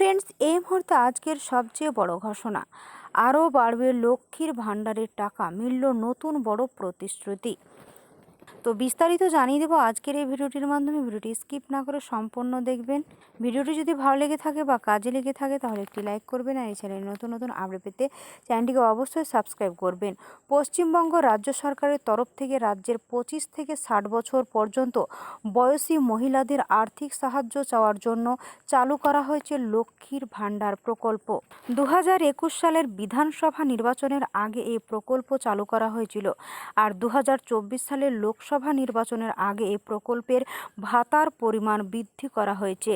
Friends এই মুহূর্তে আজকের সবচেয়ে বড় ঘোষণা। আরও বাড়বে লক্ষ্মীর ভাণ্ডারের টাকা, মিলল নতুন বড় প্রতিশ্রুতি। তো বিস্তারিত জানিয়ে দেবো আজকের এই ভিডিওটির মাধ্যমে। ভিডিওটি স্কিপ না করে সম্পূর্ণ দেখবেন। ভিডিওটি যদি ভালো লেগে থাকে বা কাজে লেগে থাকে, তাহলে একটি লাইক করবেন আর এই চ্যানেলে নতুন নতুন আপডেট পেতে চ্যানেলটিকে অবশ্যই সাবস্ক্রাইব করবেন। পশ্চিমবঙ্গ রাজ্য সরকারের তরফ থেকে রাজ্যের পঁচিশ থেকে ষাট বছর পর্যন্ত বয়সী মহিলাদের আর্থিক সাহায্য চাওয়ার জন্য চালু করা হয়েছে লক্ষ্মীর ভাণ্ডার প্রকল্প। দু সালের বিধানসভা নির্বাচনের আগে এই প্রকল্প চালু করা হয়েছিল। আর দু হাজার চব্বিশ সালের লোকসভা নির্বাচনের আগে এই প্রকল্পের ভাতার পরিমাণ বৃদ্ধি করা হয়েছে।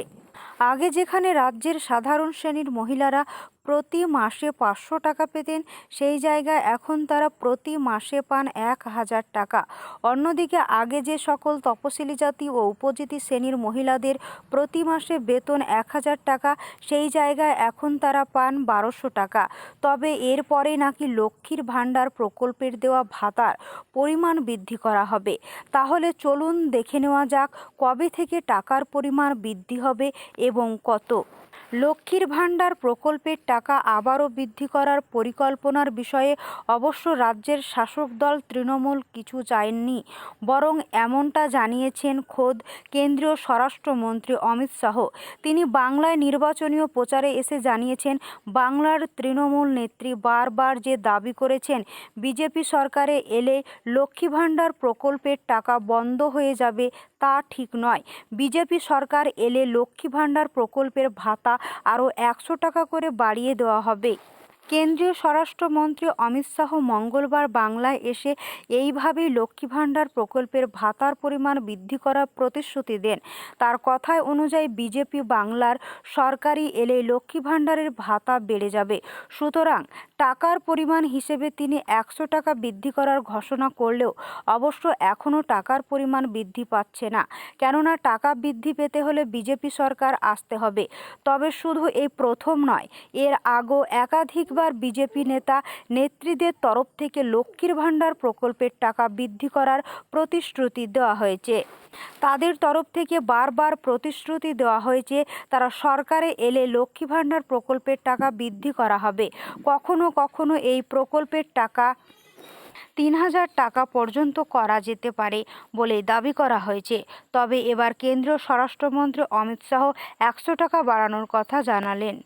আগে যেখানে রাজ্যের সাধারণ শ্রেণির মহিলারা প্রতি মাসে পাঁচশো টাকা পেতেন, সেই জায়গায় এখন তারা প্রতি মাসে পান এক হাজার টাকা। অন্যদিকে আগে যে সকল তপশিলি জাতি ও উপজাতি শ্রেণির মহিলাদের প্রতি মাসে বেতন এক হাজার টাকা, সেই জায়গায় এখন তারা পান বারোশো টাকা। তবে এরপরে নাকি লক্ষ্মীর ভাণ্ডার প্রকল্পের দেওয়া ভাতার পরিমাণ বৃদ্ধি করা হবে। তাহলে চলুন দেখে নেওয়া যাক কবে থেকে টাকার পরিমাণ বৃদ্ধি হবে এবং কত? লক্ষ্মীর ভাণ্ডার প্রকল্পের টাকা আবারও বৃদ্ধি করার পরিকল্পনার বিষয়ে অবশ্য রাজ্যের শাসক দল তৃণমূল কিছু চায়নি, বরং এমনটা জানিয়েছেন খোদ কেন্দ্রীয় স্বরাষ্ট্রমন্ত্রী অমিত শাহ। তিনি বাংলায় নির্বাচনীয় প্রচারে এসে জানিয়েছেন, বাংলার তৃণমূল নেত্রী বারবার যে দাবি করেছেন, বিজেপি সরকারে এলে লক্ষ্মী ভাণ্ডার প্রকল্পের টাকা বন্ধ হয়ে যাবে তা ঠিক নয়। বিজেপি সরকার এলে লক্ষ্মী ভাণ্ডার প্রকল্পের ভাতা আরও একশো টাকা করে বাড়িয়ে দেওয়া হবে। কেন্দ্রীয় স্বরাষ্ট্রমন্ত্রী অমিত শাহ মঙ্গলবার বাংলায় এসে এইভাবেই লক্ষ্মী ভাণ্ডার প্রকল্পের ভাতার পরিমাণ বৃদ্ধি করার প্রতিশ্রুতি দেন। তার কথায় অনুযায়ী বিজেপি বাংলার সরকারি এলে লক্ষ্মী ভাণ্ডারের ভাতা বেড়ে যাবে। সুতরাং টাকার পরিমাণ হিসেবে তিনি একশো টাকা বৃদ্ধি করার ঘোষণা করলেও অবশ্য এখনও টাকার পরিমাণ বৃদ্ধি পাচ্ছে না। কেননা টাকা বৃদ্ধি পেতে হলে বিজেপি সরকার আসতে হবে। তবে শুধু এই প্রথম নয়, এর আগেও একাধিকবার বিজেপি নেতা নেত্রীদের তরফ থেকে লক্ষ্মীর ভাণ্ডার প্রকল্পের টাকা বৃদ্ধি করার প্রতিশ্রুতি দেওয়া হয়েছে। তাদের তরফ থেকে বারবার প্রতিশ্রুতি দেওয়া হয়েছে, তারা সরকারে এলে লক্ষ্মী ভাণ্ডার প্রকল্পের টাকা বৃদ্ধি করা হবে। কখনো কখনো এই প্রকল্পের টাকা তিন হাজার টাকা পর্যন্ত করা যেতে পারে বলে দাবি করা হয়েছে। তবে এবার কেন্দ্রীয় স্বরাষ্ট্রমন্ত্রী অমিত শাহ একশো টাকা বাড়ানোর কথা জানালেন।